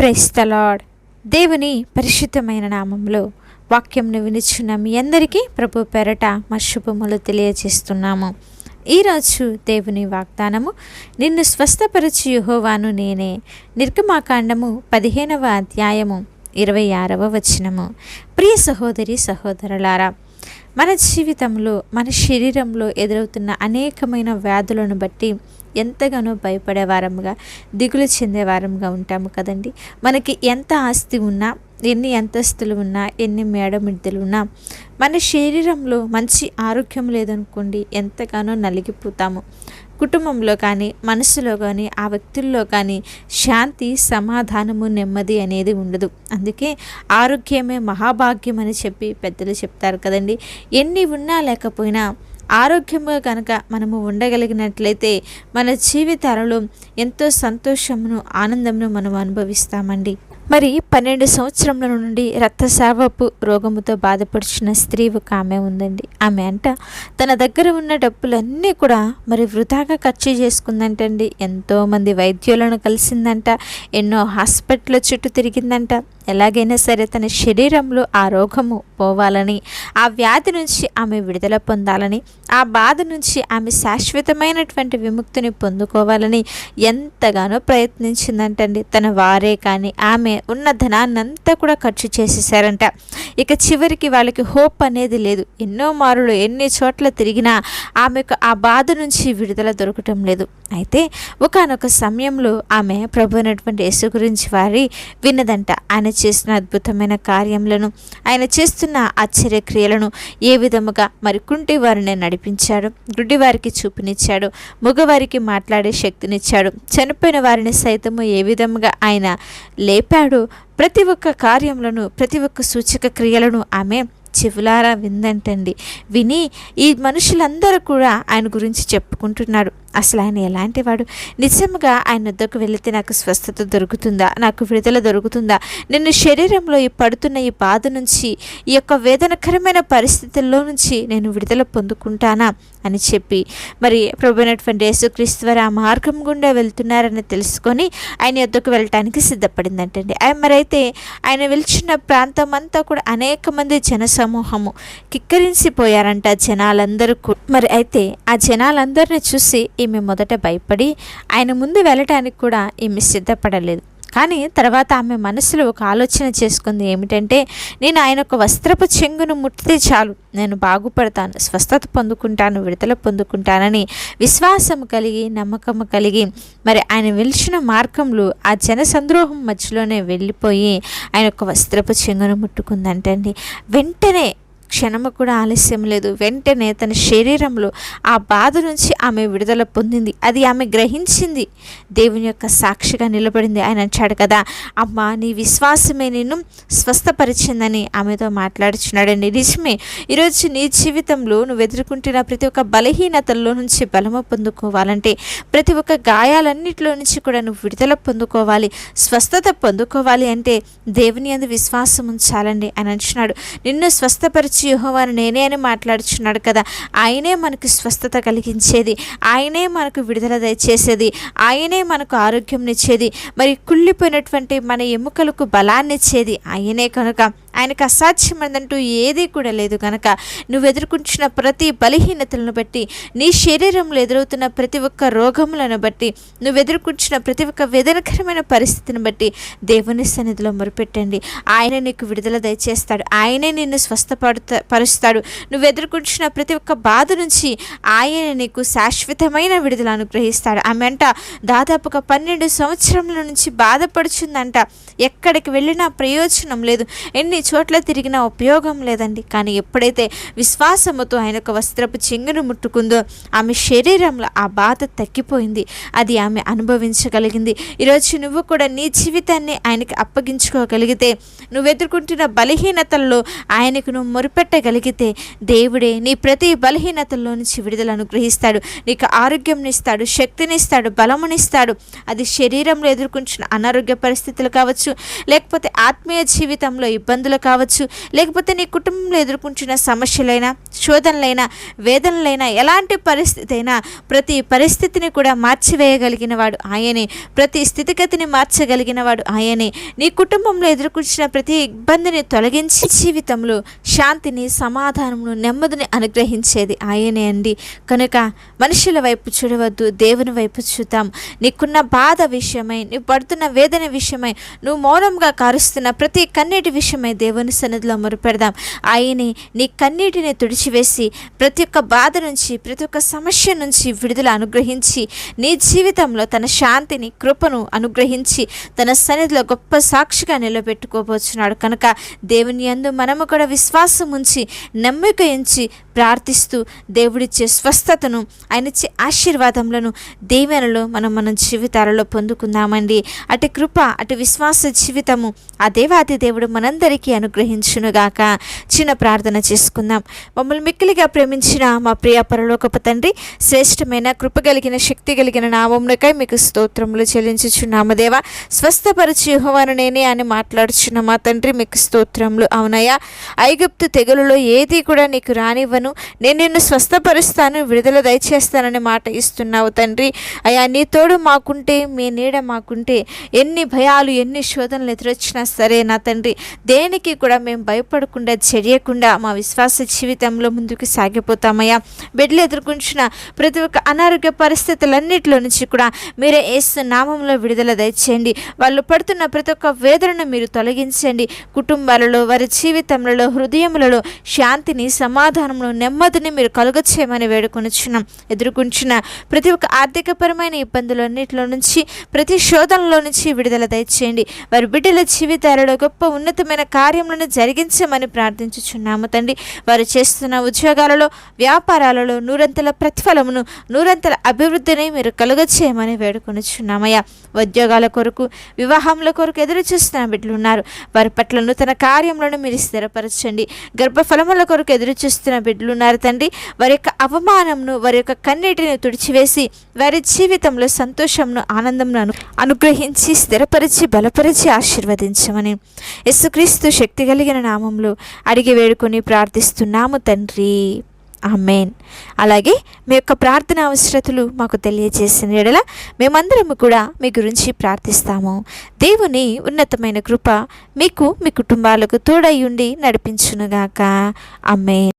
Praise the Lord దేవుని పరిశుద్ధమైన నామంలో వాక్యంను వినిచున్న మీ అందరికీ ప్రభు పెరట మా శుభములు తెలియజేస్తున్నాము. ఈరోజు దేవుని వాగ్దానము నిన్ను స్వస్థపరచు యుహోవాను నేనే. నిర్గమాకాండము పదిహేనవ అధ్యాయము ఇరవై ఆరవ వచనము. ప్రియ సహోదరి సహోదరులారా మన జీవితంలో మన శరీరంలో ఎదురవుతున్న అనేకమైన వ్యాధులను బట్టి ఎంతగానో భయపడేవారంగా దిగులు చెందేవారంగా ఉంటాము కదండి. మనకి ఎంత ఆస్తి ఉన్నా ఎన్ని అంతస్తులు ఉన్నా ఎన్ని మేడమిద్దలు ఉన్నా మన శరీరంలో మంచి ఆరోగ్యం లేదనుకోండి ఎంతగానో నలిగిపోతాము. కుటుంబంలో కానీ మనసులో కానీ ఆ వ్యక్తుల్లో కానీ శాంతి సమాధానము నెమ్మది అనేది ఉండదు. అందుకే ఆరోగ్యమే మహాభాగ్యం అని చెప్పి పెద్దలు చెప్తారు కదండి. ఎన్ని ఉన్నా లేకపోయినా ఆరోగ్యంగా కనుక మనము ఉండగలిగినట్లయితే మన జీవితాలలో ఎంతో సంతోషమును ఆనందమును మనం అనుభవిస్తామండి. మరి పన్నెండు సంవత్సరముల నుండి రక్తస్రావపు రోగముతో బాధపడుచున్న స్త్రీ ఒక ఆమె ఉందండి. ఆమె అంట తన దగ్గర ఉన్న డబ్బులన్నీ కూడా మరి వృధాగా ఖర్చు చేసుకుందంటండి. ఎంతోమంది వైద్యులను కలిసిందంట ఎన్నో హాస్పిటల్ చుట్టూ తిరిగిందంట. ఎలాగైనా సరే తన శరీరంలో ఆ రోగము పోవాలని ఆ వ్యాధి నుంచి ఆమె విడుదల పొందాలని ఆ బాధ నుంచి ఆమె శాశ్వతమైనటువంటి విముక్తిని పొందుకోవాలని ఎంతగానో ప్రయత్నించిందంటండి. తన వారే కానీ ఆమె ఉన్న ధనాన్నంతా కూడా ఖర్చు చేసేసారంట ఇక చివరికి వాళ్ళకి హోప్ అనేది లేదు. ఎన్నో మారులు ఎన్ని చోట్ల తిరిగినా ఆమెకు ఆ బాధ నుంచి విడుదల దొరకటం లేదు. అయితే ఒకనొక సమయంలో ఆమె ప్రభు అయినటువంటి యేసు గురించి వారి విన్నదంట. ఆయన చేసిన అద్భుతమైన కార్యములను ఆయన చేస్తున్న ఆశ్చర్యక్రియలను ఏ విధముగా మరి కుంటి వారిని నడిపించాడు? గుడ్డి వారికి చూపునిచ్చాడు. మగవారికి మాట్లాడే శక్తినిచ్చాడు. చనిపోయిన వారిని సైతము ఏ విధముగా ఆయన లేపాడు? ప్రతి ఒక్క కార్యములను ప్రతి ఒక్క సూచక క్రియలను ఆమె చెవులారా విందంటండి. విని ఈ మనుషులందరూ కూడా ఆయన గురించి చెప్పుకుంటున్నారు. అసలు ఆయన ఎలాంటి వాడు నిజంగా ఆయన వద్దకు వెళితే నాకు స్వస్థత దొరుకుతుందా? నాకు విడుదల దొరుకుతుందా? నిన్ను శరీరంలో ఈ పడుతున్న ఈ బాధ నుంచి ఈ యొక్క వేదనకరమైన పరిస్థితుల్లో నుంచి నేను విడుదల పొందుకుంటానా? అని చెప్పి మరి ప్రభునటువంటి యేసుక్రీస్తు వారు ఆ మార్గం గుండా వెళ్తున్నారని తెలుసుకొని ఆయన యొద్దకు వెళ్ళటానికి సిద్ధపడిందంటండి. ఆయన మరైతే ఆయన వెళ్చిన ప్రాంతం అంతా కూడా అనేక మంది సమూహము కిక్కరించిపోయారంట జనాలందరూ మరి అయితే ఆ జనాలందరిని చూసి ఈమె మొదట భయపడి ఆయన ముందు వెళ్ళటానికి కూడా ఈమె సిద్ధపడలేదు. కానీ తర్వాత ఆమె మనసులో ఒక ఆలోచన చేసుకుంది ఏమిటంటే నేను ఆయన ఒక వస్త్రపు చెంగును ముట్టితే చాలు. నేను బాగుపడతాను స్వస్థత పొందుకుంటాను విడుదల పొందుకుంటానని విశ్వాసం కలిగి నమ్మకం కలిగి మరి ఆయన వెలిచిన మార్గంలో ఆ జన సంద్రోహం మధ్యలోనే వెళ్ళిపోయి ఆయన ఒక వస్త్రపు చెంగును ముట్టుకుందంటండి. వెంటనే క్షణము కూడా ఆలస్యం లేదు. వెంటనే తన శరీరంలో ఆ బాధ నుంచి ఆమె విడుదల పొందింది. అది ఆమె గ్రహించింది. దేవుని యొక్క సాక్షిగా నిలబడింది. ఆయన అంటాడు కదా అమ్మ నీ విశ్వాసమే నిన్ను స్వస్థపరిచిందని ఆమెతో మాట్లాడుచున్నాడండి. నిజమే ఈరోజు నీ జీవితంలో నువ్వు ఎదుర్కొంటున్న ప్రతి ఒక్క బలహీనతల్లో నుంచి బలము పొందుకోవాలంటే ప్రతి ఒక్క గాయాలన్నిటిలో నుంచి కూడా నువ్వు విడుదల పొందుకోవాలి స్వస్థత పొందుకోవాలి అంటే దేవుని అందు విశ్వాసం ఉంచాలండి. అని అంటున్నాడు నిన్ను స్వస్థపరిచి యెహోవాను నేనే అని మాట్లాడుచున్నాడు కదా. ఆయనే మనకు స్వస్థత కలిగించేది. ఆయనే మనకు విడుదల దయచేసేది. ఆయనే మనకు ఆరోగ్యం ఇచ్చేది. మరి కుళ్ళిపోయినటువంటి మన ఎముకలకు బలాన్నిచ్చేది. ఆయనే కనుక ఆయనకు అసాధ్యమైనదంటూ ఏదీ కూడా లేదు. కనుక నువ్వు ఎదుర్కొంటున్న ప్రతి బలహీనతలను బట్టి నీ శరీరంలో ఎదురవుతున్న ప్రతి ఒక్క రోగములను బట్టి నువ్వు ఎదుర్కొంటున్న ప్రతి ఒక్క వేదనకరమైన పరిస్థితిని బట్టి దేవుని సన్నిధిలో మొరుపెట్టండి. ఆయన నీకు విడుదల దయచేస్తాడు. ఆయనే నిన్ను స్వస్థపడుత పరుస్తాడు. నువ్వు ఎదుర్కొంటున్న ప్రతి ఒక్క బాధ నుంచి ఆయన నీకు శాశ్వతమైన విడుదల అనుగ్రహిస్తాడు. ఆమె అంట దాదాపుగా పన్నెండు సంవత్సరముల నుంచి బాధపడుచుందంట. ఎక్కడికి వెళ్ళినా ప్రయోజనం లేదు. ఎన్ని చోట్ల తిరిగినా ఉపయోగం లేదండి. కానీ ఎప్పుడైతే విశ్వాసముతో ఆయన ఒక వస్త్రపు చెంగును ముట్టుకుందో ఆమె శరీరంలో ఆ బాధ తగ్గిపోయింది. అది ఆమె అనుభవించగలిగింది. ఈరోజు నువ్వు కూడా నీ జీవితాన్ని ఆయనకి అప్పగించుకోగలిగితే నువ్వు ఎదుర్కొంటున్న బలహీనతల్లో ఆయనకు నువ్వు మొరుపెట్టగలిగితే దేవుడే నీ ప్రతి బలహీనతల్లో నుంచి విడుదల అనుగ్రహిస్తాడు. నీకు ఆరోగ్యంనిస్తాడు శక్తినిస్తాడు బలమునిస్తాడు. అది శరీరంలో ఎదుర్కొంటున్న అనారోగ్య పరిస్థితులు కావచ్చు లేకపోతే ఆత్మీయ జీవితంలో ఇబ్బందులు కావచ్చు లేకపోతే నీ కుటుంబంలో ఎదుర్కొంటున్న సమస్యలైనా శోధనలైనా వేదనలైనా ఎలాంటి పరిస్థితి అయినా ప్రతి పరిస్థితిని కూడా మార్చివేయగలిగిన వాడు ఆయనే. ప్రతి స్థితిగతిని మార్చగలిగిన వాడు ఆయనే. నీ కుటుంబంలో ఎదుర్కొంటున్న ప్రతి ఇబ్బందిని తొలగించి జీవితంలో శాంతిని సమాధానమును నెమ్మదిని అనుగ్రహించేది ఆయనే అండి. కనుక మనుషుల వైపు చూడవద్దు దేవుని వైపు చూద్దాం. నీకున్న బాధ విషయమై నువ్వు పడుతున్న వేదన విషయమై నువ్వు మౌనంగా కారుస్తున్న ప్రతి కన్నీటి విషయమై దేవుని సన్నిధిలో మొరుపెడదాం ఆయనే నీ కన్నీటిని తుడిచివేసి ప్రతి ఒక్క బాధ నుంచి ప్రతి ఒక్క సమస్య నుంచి విడుదల అనుగ్రహించి నీ జీవితంలో తన శాంతిని కృపను అనుగ్రహించి తన సన్నిధిలో గొప్ప సాక్షిగా నిలబెట్టుకోబోచున్నాడు. కనుక దేవుని యందు మనము కూడా విశ్వాసం ఉంచి నమ్మిక ఉంచి ప్రార్థిస్తూ దేవుడిచ్చే స్వస్థతను ఆయన ఇచ్చే ఆశీర్వాదములను దీవెనలు మనం మన జీవితాలలో పొందుకుందామండి. అటు కృప అటు విశ్వాస జీవితము ఆ దేవాది దేవుడు మనందరికీ అనుగ్రహించునుగాక. చిన్న ప్రార్థన చేసుకుందాం. మమ్మల్ని మిక్కిలిగా ప్రేమించిన మా ప్రియ పరలోకపు తండ్రి శ్రేష్టమైన కృప కలిగిన శక్తి కలిగిన నామమునకై మీకు స్తోత్రములు చెల్లించుచున్నాము దేవా. స్వస్థపరిచి నేనే అని మాట్లాడుచున్న మా తండ్రి మీకు స్తోత్రములు అవునయ్యా. ఐగుప్తు తెగులలో ఏది కూడా నీకు రానివ్వను. నేను నిన్ను స్వస్థపరుస్తాను విడుదల దయచేస్తానని మాట ఇస్తున్నావు తండ్రి. అయ్యా నీ తోడు మాకుంటే మీ నీడ మాకుంటే ఎన్ని భయాలు ఎన్ని శోధనలు ఎదురొచ్చినా సరే నా తండ్రి. దేనికి కూడా మేము భయపడకుండా చెడియకుండా మా విశ్వాస జీవితంలో ముందుకు సాగిపోతామయ్యా. బిడ్డలు ఎదుర్కొంచిన ప్రతి ఒక్క అనారోగ్య పరిస్థితులన్నిటిలో నుంచి కూడా మీరే ఏసు నామంలో విడుదల దయచేయండి. వాళ్ళు పడుతున్న ప్రతి ఒక్క వేదనను మీరు తొలగించండి. కుటుంబాలలో వారి జీవితంలో హృదయములలో శాంతిని సమాధానంలో నెమ్మదిని మీరు కలుగచేయమని వేడుకొనిచున్నాం. ఎదుర్కొంచిన ప్రతి ఒక్క ఆర్థికపరమైన ఇబ్బందులన్నింటిలో నుంచి ప్రతి శోధనలో నుంచి విడుదల దయచేయండి. వారి బిడ్డల జీవితాలలో గొప్ప ఉన్నతమైన కార్యములను జరిగించమని ప్రార్థించుచున్నాము తండ్రి. వారు చేస్తున్న ఉద్యోగాలలో వ్యాపారాలలో నూరంతల ప్రతిఫలమును నూరంతల అభివృద్ధిని మీరు కలుగచేయమని వేడుకొనిచున్నామయ్యా. ఉద్యోగాల కొరకు వివాహముల కొరకు ఎదురు చూస్తున్న బిడ్డలు ఉన్నారు. వారి పట్ల నూతన కార్యములను మీరు స్థిరపరచండి. గర్భఫలముల కొరకు ఎదురు చూస్తున్న బిడ్డ ఉన్నారు తండ్రి. వారి యొక్క అవమానంను వారి యొక్క కన్నీటిని తుడిచివేసి వారి జీవితంలో సంతోషంను ఆనందంను అనుగ్రహించి స్థిరపరిచి బలపరిచి ఆశీర్వదించమని యేసుక్రీస్తు శక్తి కలిగిన నామంలో అడిగి వేడుకొని ప్రార్థిస్తున్నాము తండ్రి. ఆమెన్. అలాగే మీ యొక్క ప్రార్థన అవసరతలు మాకు తెలియజేసిన ఎడల మేమందరము కూడా మీ గురించి ప్రార్థిస్తాము. దేవుని ఉన్నతమైన కృప మీకు మీ కుటుంబాలకు తోడై ఉండి నడిపించునుగాక. ఆమెన్.